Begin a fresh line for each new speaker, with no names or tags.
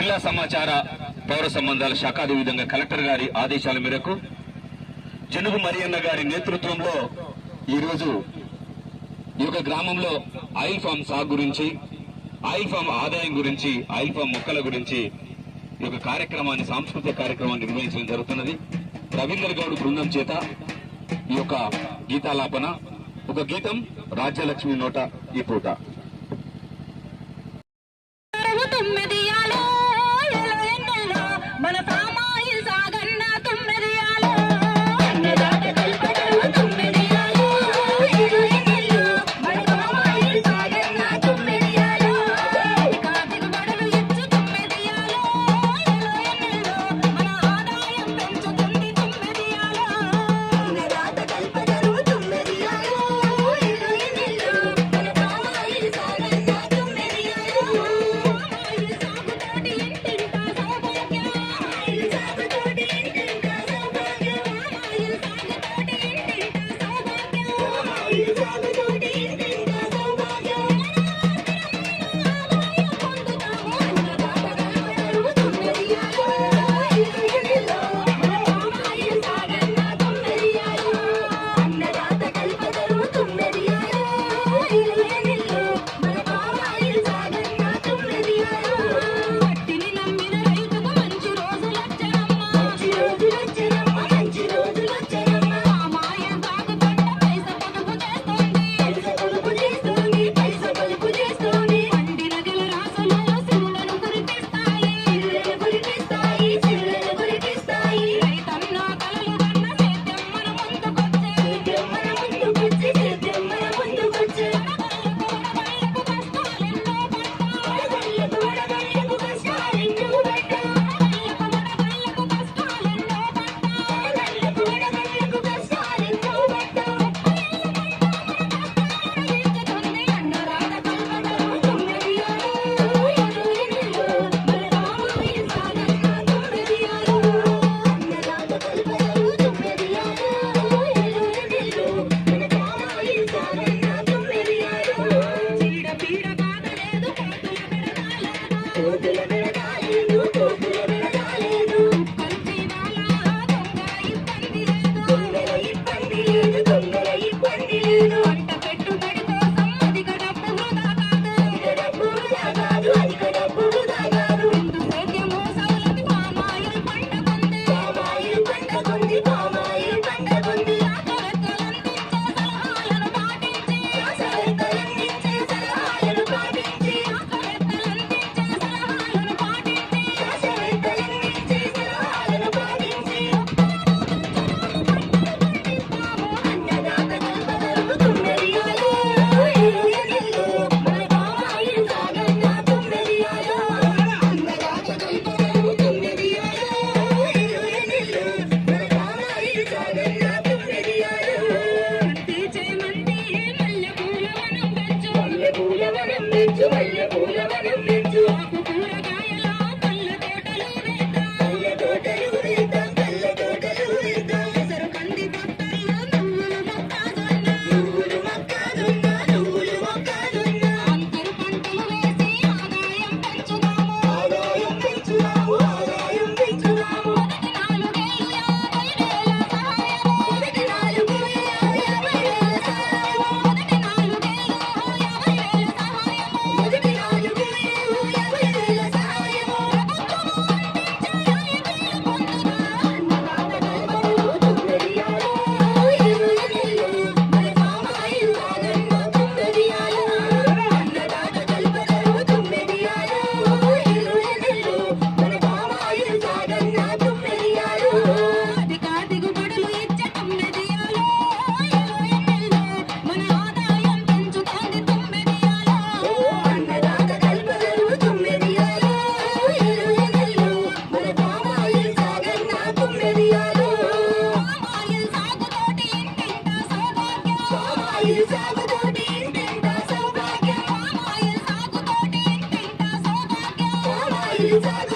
జిల్లా సమాచార పౌర సంబంధాల శాఖ అదేవిధంగా కలెక్టర్ గారి ఆదేశాల మేరకు జనుగు మరియన్న గారి నేతృత్వంలో ఈరోజు ఈ యొక్క గ్రామంలో ఆయిల్ ఫామ్ సాగు గురించి ఆయిల్ ఫామ్ ఆదాయం గురించి ఆయిల్ ఫామ్ మొక్కల గురించి ఈ యొక్క కార్యక్రమాన్ని సాంస్కృతిక కార్యక్రమాన్ని నిర్వహించడం జరుగుతున్నది. రవీంద్ర గౌడ్ బృందం చేత ఈ యొక్క గీతాలాపన ఒక గీతం రాజ్యలక్ష్మి నోట ఈ పూట. Everybody